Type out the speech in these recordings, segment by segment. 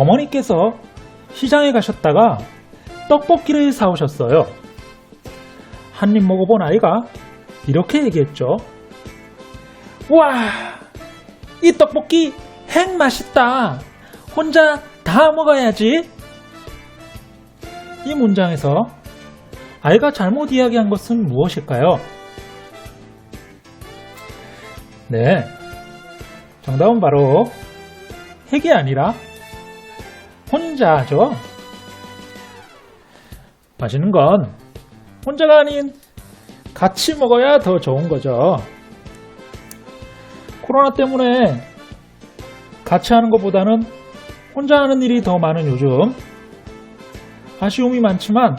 어머니께서 시장에 가셨다가 떡볶이를 사오셨어요. 한 입 먹어본 아이가 이렇게 얘기했죠. 와, 이 떡볶이 핵 맛있다. 혼자 다 먹어야지. 이 문장에서 아이가 잘못 이야기한 것은 무엇일까요? 네. 정답은 바로 핵이 아니라 혼자죠. 맛있는 건 혼자가 아닌 같이 먹어야 더 좋은 거죠. 코로나 때문에 같이 하는 것보다는 혼자 하는 일이 더 많은 요즘 아쉬움이 많지만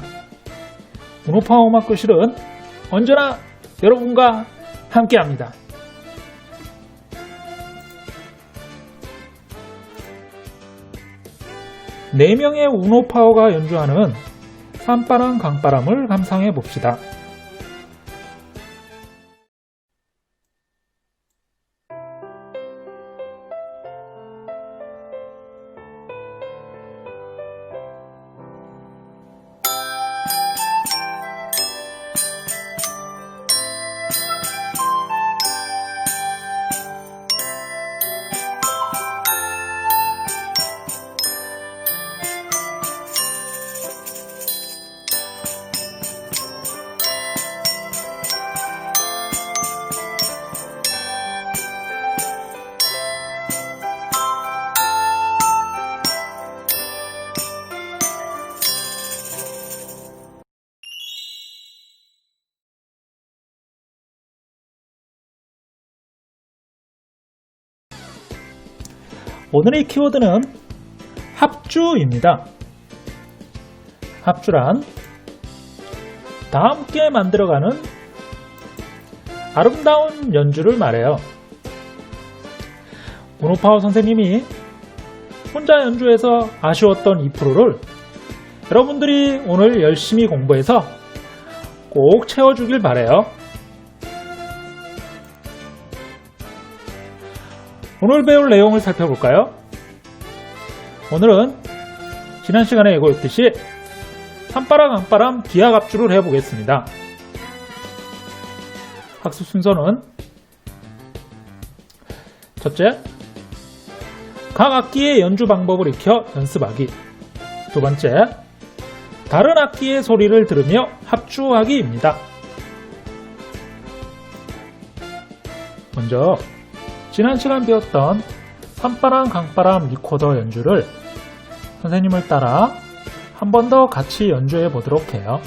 문호파워 음악 교실은 언제나 여러분과 함께합니다. 네 명의 우노파워가 연주하는 산바람 강바람을 감상해 봅시다. 오늘의 키워드는 합주입니다. 합주란 다 함께 만들어가는 아름다운 연주를 말해요. 문호파워 선생님이 혼자 연주해서 아쉬웠던 이 프로를 여러분들이 오늘 열심히 공부해서 꼭 채워주길 바래요. 오늘 배울 내용을 살펴볼까요? 오늘은 지난 시간에 예고했듯이 한바람 한바람 기하 합주를 해보겠습니다. 학습 순서는 첫째, 각 악기의 연주 방법을 익혀 연습하기. 두 번째, 다른 악기의 소리를 들으며 합주하기입니다. 먼저 지난 시간 배웠던 산바람 강바람 리코더 연주를 선생님을 따라 한 번 더 같이 연주해 보도록 해요.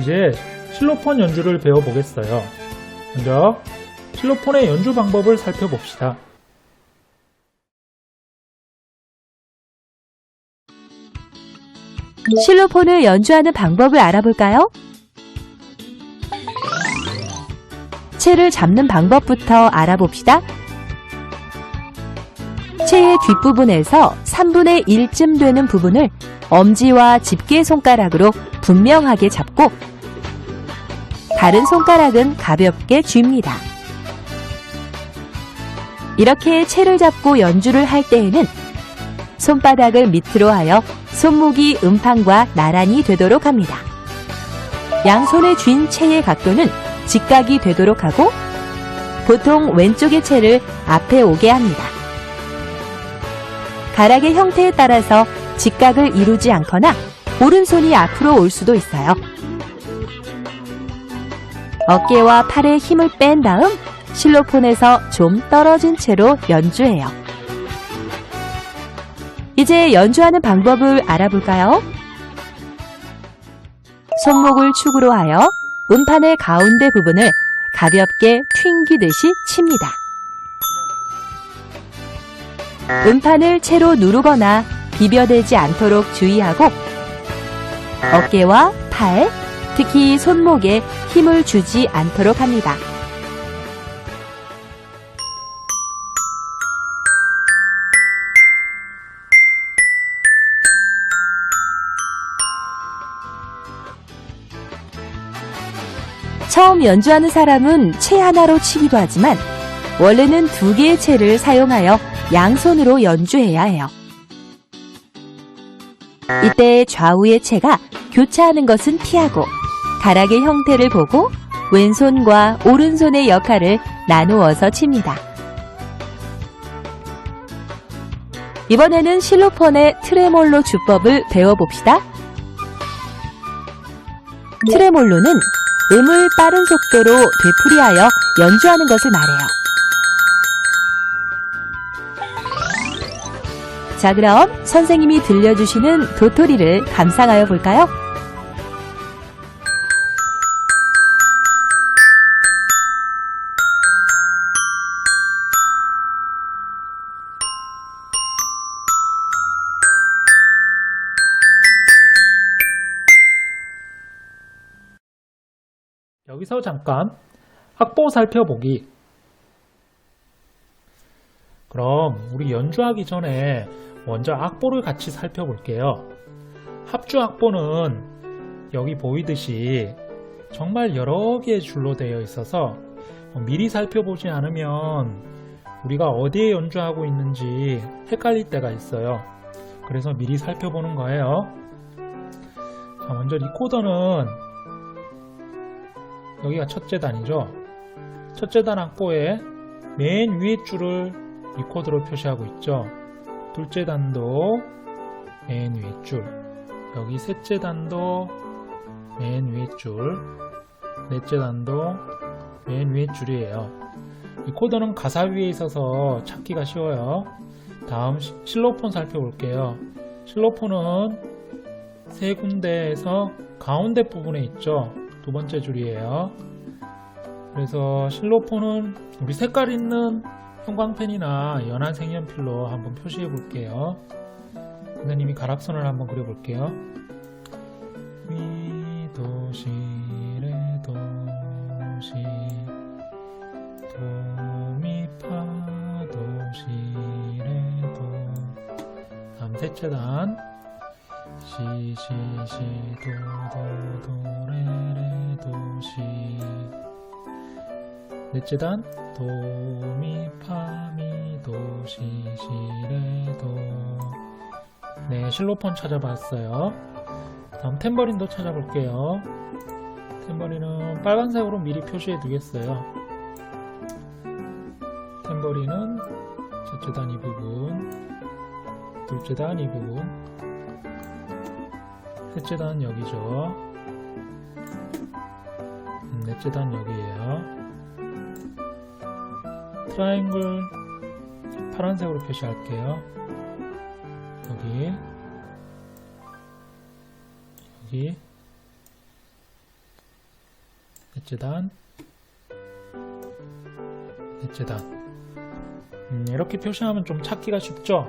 이제 실로폰 연주를 배워보겠어요. 먼저 실로폰의 연주 방법을 살펴봅시다. 실로폰을 연주하는 방법을 알아볼까요? 채를 잡는 방법부터 알아봅시다. 채의 뒷부분에서 3분의 1쯤 되는 부분을 엄지와 집게 손가락으로 분명하게 잡고 다른 손가락은 가볍게 쥡니다. 이렇게 채를 잡고 연주를 할 때에는 손바닥을 밑으로 하여 손목이 음판과 나란히 되도록 합니다. 양손에 쥔 채의 각도는 직각이 되도록 하고 보통 왼쪽의 채를 앞에 오게 합니다. 가락의 형태에 따라서 직각을 이루지 않거나 오른손이 앞으로 올 수도 있어요. 어깨와 팔에 힘을 뺀 다음 실로폰에서 좀 떨어진 채로 연주해요. 이제 연주하는 방법을 알아볼까요? 손목을 축으로 하여 음판의 가운데 부분을 가볍게 튕기듯이 칩니다. 음판을 채로 누르거나 비벼대지 않도록 주의하고 어깨와 팔, 특히 손목에 힘을 주지 않도록 합니다. 처음 연주하는 사람은 채 하나로 치기도 하지만 원래는 두 개의 채를 사용하여 양손으로 연주해야 해요. 이때 좌우의 채가 교차하는 것은 피하고 가락의 형태를 보고 왼손과 오른손의 역할을 나누어서 칩니다. 이번에는 실로폰의 트레몰로 주법을 배워봅시다. 트레몰로는 음을 빠른 속도로 되풀이하여 연주하는 것을 말해요. 자, 그럼 선생님이 들려주시는 도토리를 감상하여 볼까요? 여기서 잠깐 악보 살펴보기. 그럼 우리 연주하기 전에 먼저 악보를 같이 살펴볼게요. 합주 악보는 여기 보이듯이 정말 여러 개의 줄로 되어 있어서 미리 살펴보지 않으면 우리가 어디에 연주하고 있는지 헷갈릴 때가 있어요. 그래서 미리 살펴보는 거예요. 자, 먼저 리코더는 여기가 첫째 단이죠. 첫째 단 악보의 맨 위에 줄을 리코더로 표시하고 있죠. 둘째 단도 맨 위에 줄. 여기 셋째 단도 맨 위에 줄. 넷째 단도 맨 위에 줄이에요. 리코더는 가사 위에 있어서 찾기가 쉬워요. 다음 시- 실로폰 살펴볼게요. 실로폰은 세 군데에서 가운데 부분에 있죠. 두 번째 줄이에요. 그래서 실로폰은 우리 색깔 있는 형광펜이나 연한 색연필로 한번 표시해 볼게요. 선생님이 가락선을 한번 그려 볼게요. 미도시 레 도시 도미파 도시 레 도 다음 셋째 단 시시시도도도레레도시. 넷째 단 도미파미도시시레도. 네 실로폰 찾아봤어요. 다음 탬버린도 찾아볼게요. 탬버린은 빨간색으로 미리 표시해 두겠어요. 탬버린은 첫째 단 이 부분 둘째 단 이 부분 셋째 단 여기죠. 음, 넷째 단 여기에요. 트라이앵글 파란색으로 표시할게요. 여기 여기 넷째 단 넷째 단 음, 이렇게 표시하면 좀 찾기가 쉽죠?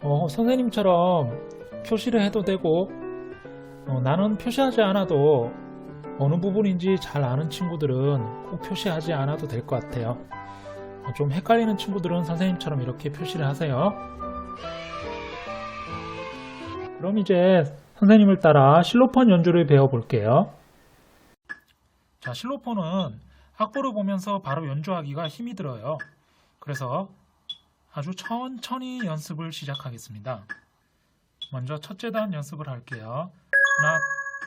어, 선생님처럼 표시를 해도 되고 어, 나는 표시하지 않아도 어느 부분인지 잘 아는 친구들은 꼭 표시하지 않아도 될 것 같아요. 어, 좀 헷갈리는 친구들은 선생님처럼 이렇게 표시를 하세요. 그럼 이제 선생님을 따라 실로폰 연주를 배워볼게요. 자, 실로폰은 악보를 보면서 바로 연주하기가 힘이 들어요. 그래서 아주 천천히 연습을 시작하겠습니다. 먼저 첫째 단 연습을 할게요. 하나,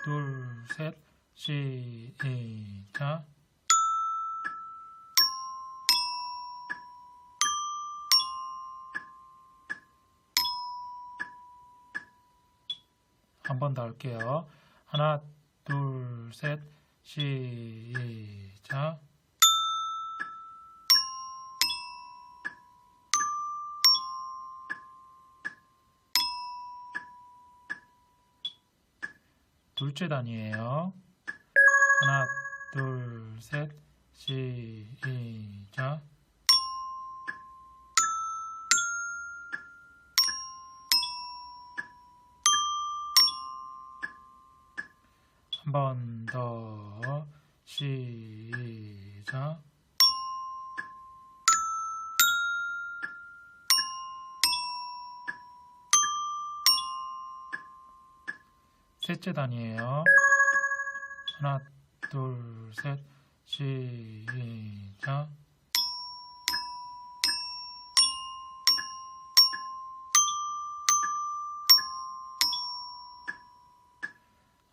둘, 셋, 시작. 한 번 더 할게요. 하나, 둘, 셋, 시작. 둘째 단이에요. 하나, 둘, 셋, 시작. 한 번 더 시작. 셋째 단이에요. 하나, 둘, 셋, 시작.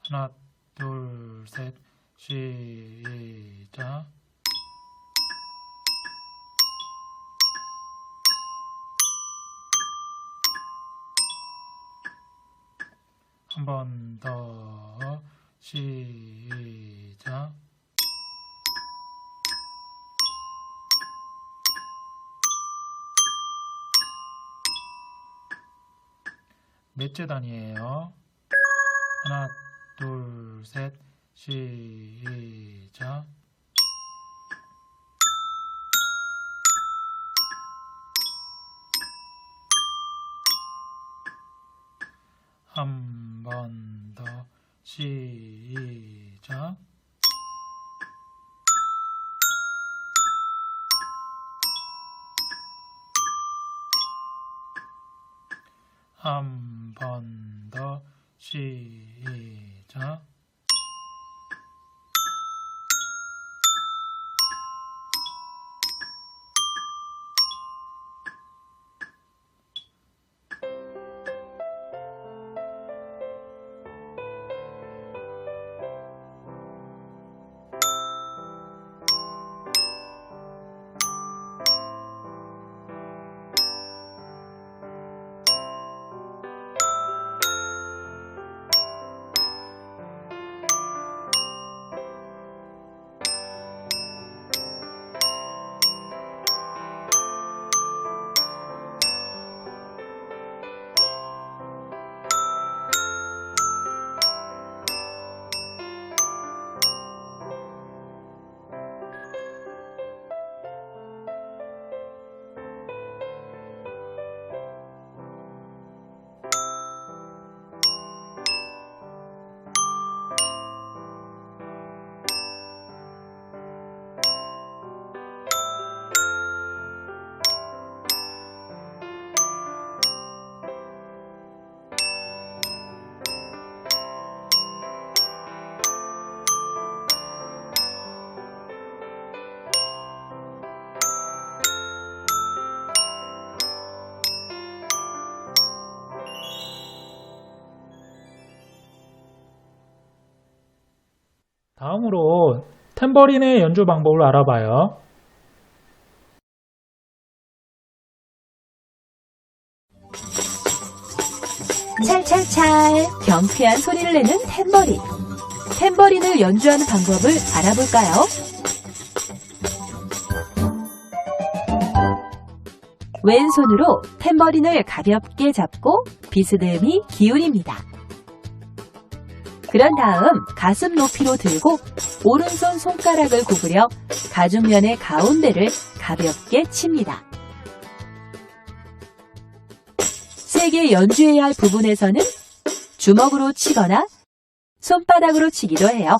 하나, 둘, 셋, 시작. 한 번 더 시작. 넷째 단이에요. 하나, 둘, 셋, 시작. 한 번 더 시작. 한 번 더 시작. 다음으로 탬버린의 연주 방법을 알아봐요. 찰찰찰 경쾌한 소리를 내는 탬버린. 탬버린을 연주하는 방법을 알아볼까요? 왼손으로 탬버린을 가볍게 잡고 비스듬히 기울입니다. 그런 다음 가슴 높이로 들고 오른손 손가락을 구부려 가죽면의 가운데를 가볍게 칩니다. 세게 연주해야 할 부분에서는 주먹으로 치거나 손바닥으로 치기도 해요.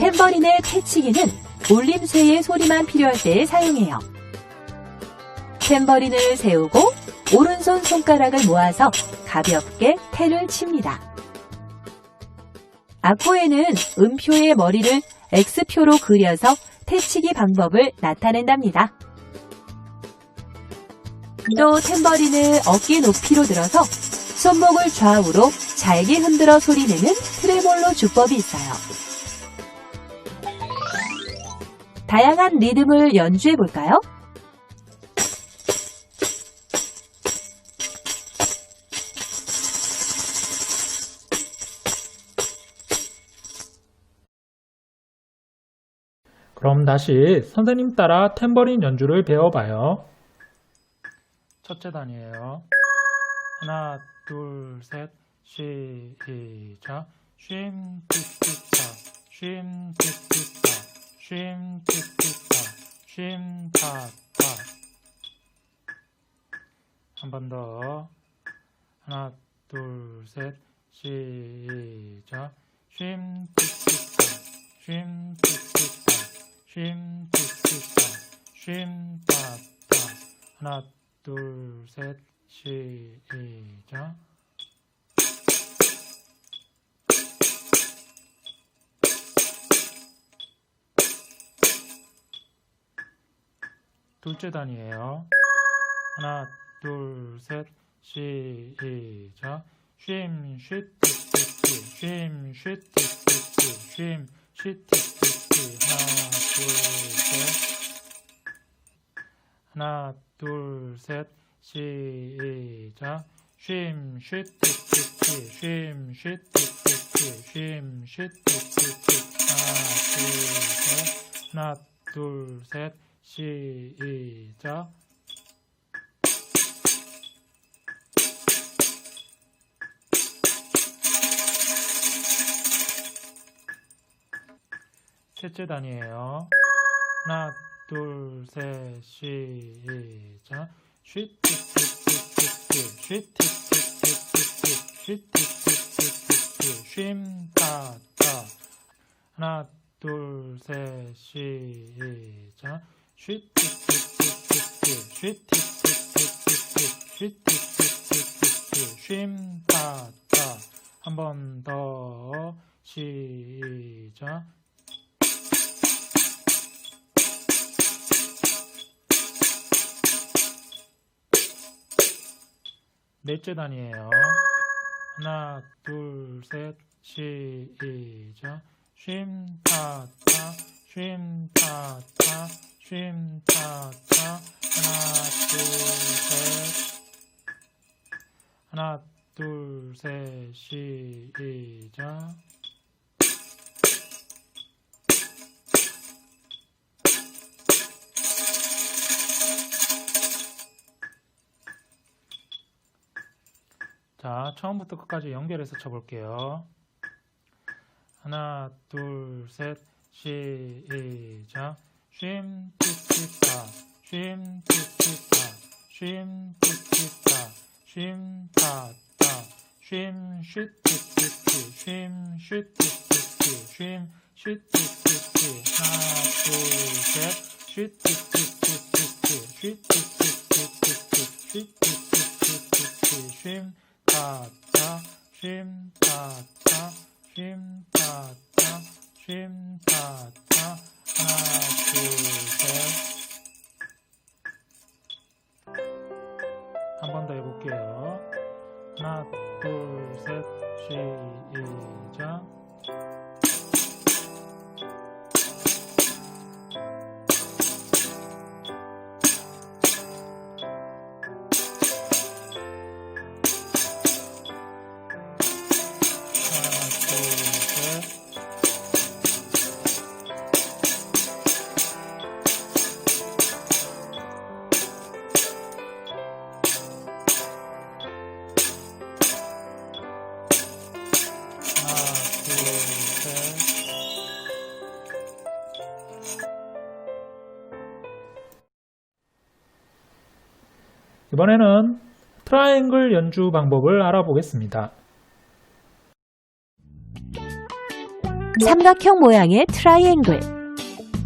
탬버린의 태치기는 올림쇠의 소리만 필요할 때 사용해요. 탬버린을 세우고 오른손 손가락을 모아서 가볍게 태를 칩니다. 악보에는 음표의 머리를 X표로 그려서 태치기 방법을 나타낸답니다. 또 탬버린을 어깨 높이로 들어서 손목을 좌우로 잘게 흔들어 소리내는 트레몰로 주법이 있어요. 다양한 리듬을 연주해 볼까요? 그럼 다시 선생님 따라 탬버린 연주를 배워봐요. 첫째 단이에요. 하나, 둘, 셋, 시작. 쉼, 띠띠따, 쉼, 띠띠따, 쉼, 띠띠따, 쉼, 타 타. 한 번 더. 하나, 둘, 셋, 시작. 쉼, 띠띠따, 쉼, 띠띠따, 쉼, 띠띠따, 쉼, 타타. 하나, 둘, 셋, 시작. 둘째 단이에요. 하나, 둘, 셋, 시작. 쉼, 쉿띠띠 띠, 쉼, 쉿띠띠 띠, 쉼, 쉿띠 띠띠. 하나, 둘, 셋. 시작. 쉼, 쉿띠띠띠, 쉼, 쉿띠띠띠, 쉼, 쉿띠띠띠. 하나, 둘, 셋. 하나, 둘, 셋, 시작. 셋째 단이에요. 하나, 둘, 셋, 시작. 쉿띠띠띠띠띠, 쉿띠띠띠띠띠, 쉿띠띠띠띠띠, 쉼, 따, 따. 하나, 둘, 셋, 시작. 쉿띠띠띠띠띠, 쉿띠띠띠띠띠, 쉿띠띠띠띠띠, 쉼, 따, 따. 한 번 더, 시작. 넷째 단이에요. 하나, 둘, 셋, 시작. 쉼, 타, 타, 쉼, 타, 타, 쉼, 타, 타. 하나, 둘, 셋. 하나, 둘, 셋, 시작. 자, 처음부터 끝까지 연결해서 쳐볼게요. 하나, 둘, 셋, 시작. 쉼, 띠띠따, 쉼, 띠띠따, 쉼, 띠띠따, 쉼, 따따, 쉼, 쉿띠띠띠, 쉼, 쉿띠띠띠, 쉼, 쉿띠띠띠. 하나, 둘, 셋, 쉿띠띠띠띠, 쉿띠띠 이번에는 트라이앵글 연주 방법을 알아보겠습니다. 삼각형 모양의 트라이앵글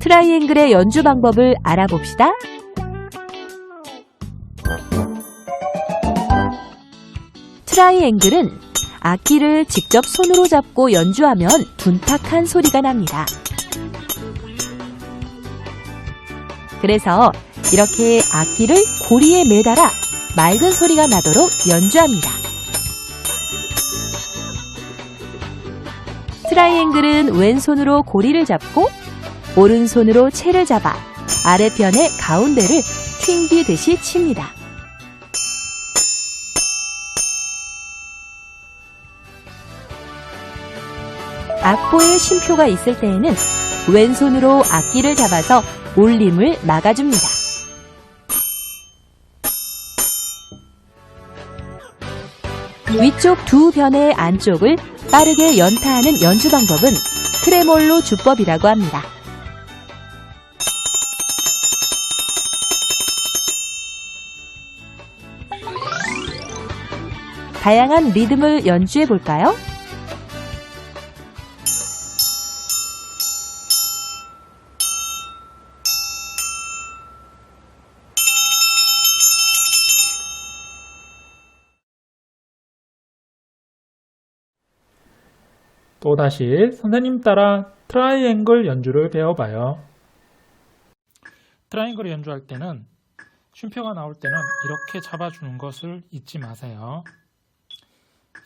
트라이앵글의 연주 방법을 알아봅시다. 트라이앵글은 악기를 직접 손으로 잡고 연주하면 둔탁한 소리가 납니다. 그래서 이렇게 악기를 고리에 매달아 맑은 소리가 나도록 연주합니다. 트라이앵글은 왼손으로 고리를 잡고 오른손으로 채를 잡아 아래편의 가운데를 튕기듯이 칩니다. 악보에 쉼표가 있을 때에는 왼손으로 악기를 잡아서 울림을 막아줍니다. 위쪽 두 변의 안쪽을 빠르게 연타하는 연주 방법은 트레몰로 주법이라고 합니다. 다양한 리듬을 연주해 볼까요? 또다시 선생님 따라 트라이앵글 연주를 배워봐요. 트라이앵글 연주할 때는 쉼표가 나올 때는 이렇게 잡아주는 것을 잊지 마세요.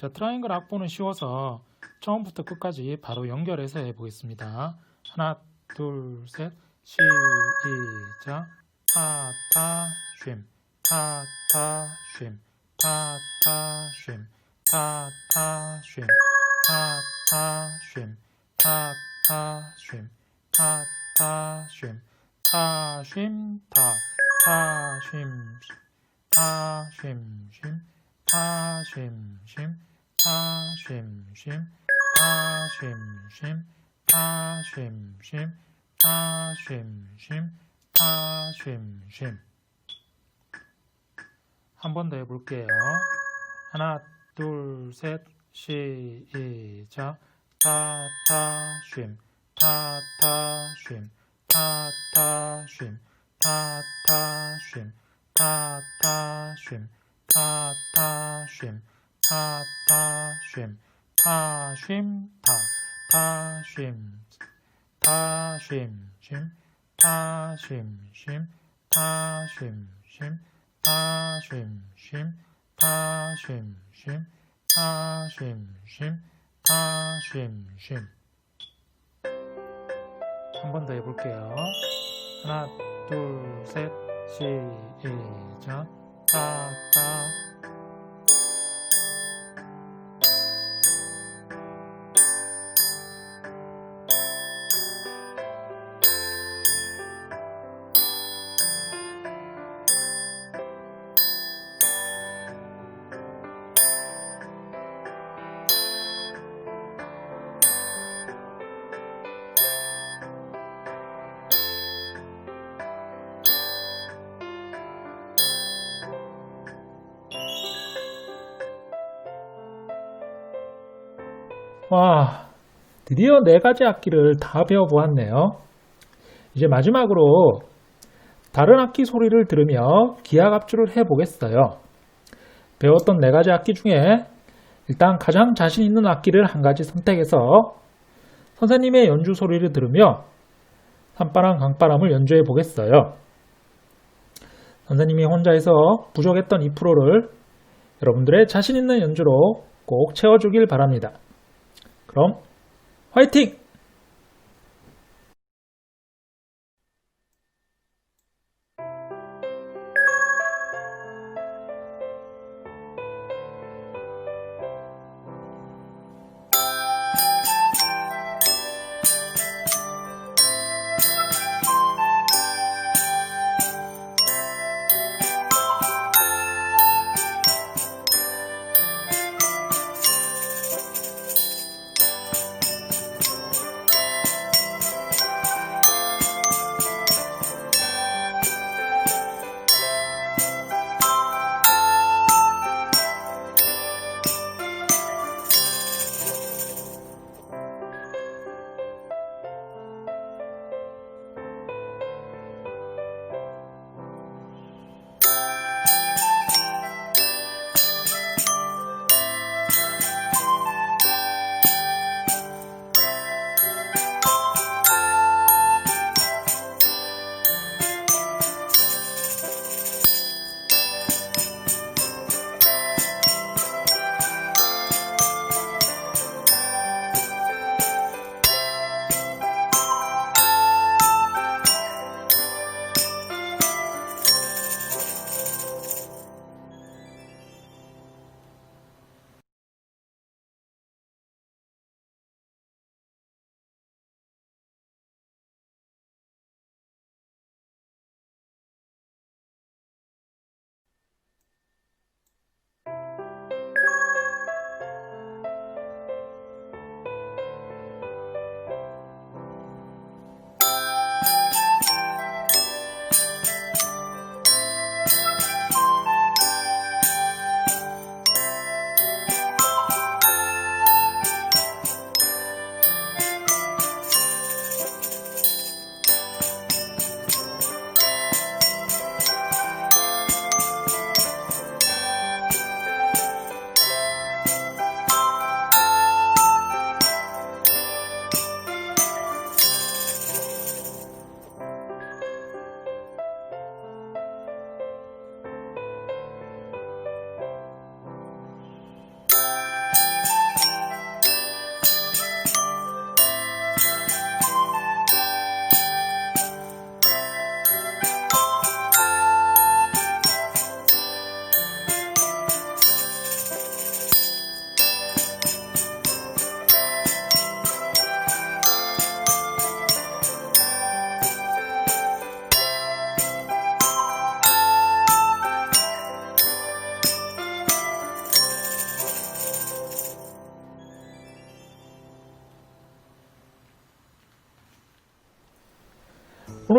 자, 트라이앵글 악보는 쉬워서 처음부터 끝까지 바로 연결해서 해보겠습니다. 하나, 둘, 셋, 시작. 타 타 쉼, 타 타 쉼, 타 타 쉼, 타 타 쉼, 타타 쉼, 타타 쉼, 타타 쉼, 타 쉼, 타, 타 쉼, 타 쉼, 쉼, 타 쉼, 쉼, 타 쉼, 쉼, 타 쉼, 쉼, 타 쉼, 쉼, 타 쉼, 쉼, 타 쉼, 쉼. 한 번 더 해볼게요. 하나, 둘, 셋, 시작. 타타 쉼, 타타 쉼, 타타 쉼, 타타 쉼, 타타 쉼, 타타 쉼, 타타 쉼, 타 쉼, 타, 타 쉼, 타 쉼, 쉼, 타 쉼, 쉼, 타 쉼, 쉼, 타 쉼, 쉼, 타 쉼, 쉼, 타 쉼, 쉼, 타 쉼, 쉼. 한 번 더 해볼게요. 하나, 둘, 셋, 시작. 타, 타. 드디어 네 가지 악기를 다 배워보았네요. 이제 마지막으로 다른 악기 소리를 들으며 기하 합주를 해보겠어요. 배웠던 네 가지 악기 중에 일단 가장 자신 있는 악기를 한 가지 선택해서 선생님의 연주 소리를 들으며 산바람, 강바람을 연주해 보겠어요. 선생님이 혼자해서 부족했던 2%를 여러분들의 자신 있는 연주로 꼭 채워주길 바랍니다. 그럼 화이팅!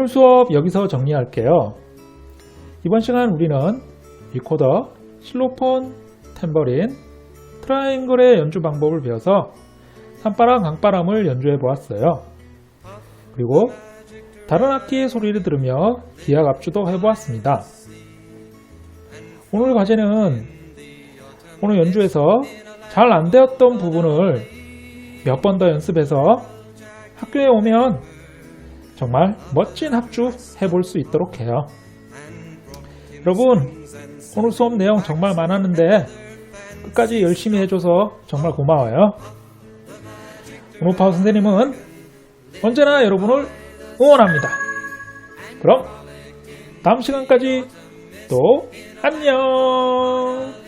오늘 수업 여기서 정리할게요. 이번 시간 우리는 리코더, 실로폰, 탬버린, 트라이앵글의 연주 방법을 배워서 산바람, 강바람을 연주해 보았어요. 그리고 다른 악기의 소리를 들으며 기악 압주도 해보았습니다. 오늘 과제는 오늘 연주에서 잘 안 되었던 부분을 몇 번 더 연습해서 학교에 오면 정말 멋진 합주 해볼 수 있도록 해요. 여러분, 오늘 수업 내용 정말 많았는데 끝까지 열심히 해줘서 정말 고마워요. 오노파우 선생님은 언제나 여러분을 응원합니다. 그럼 다음 시간까지 또 안녕!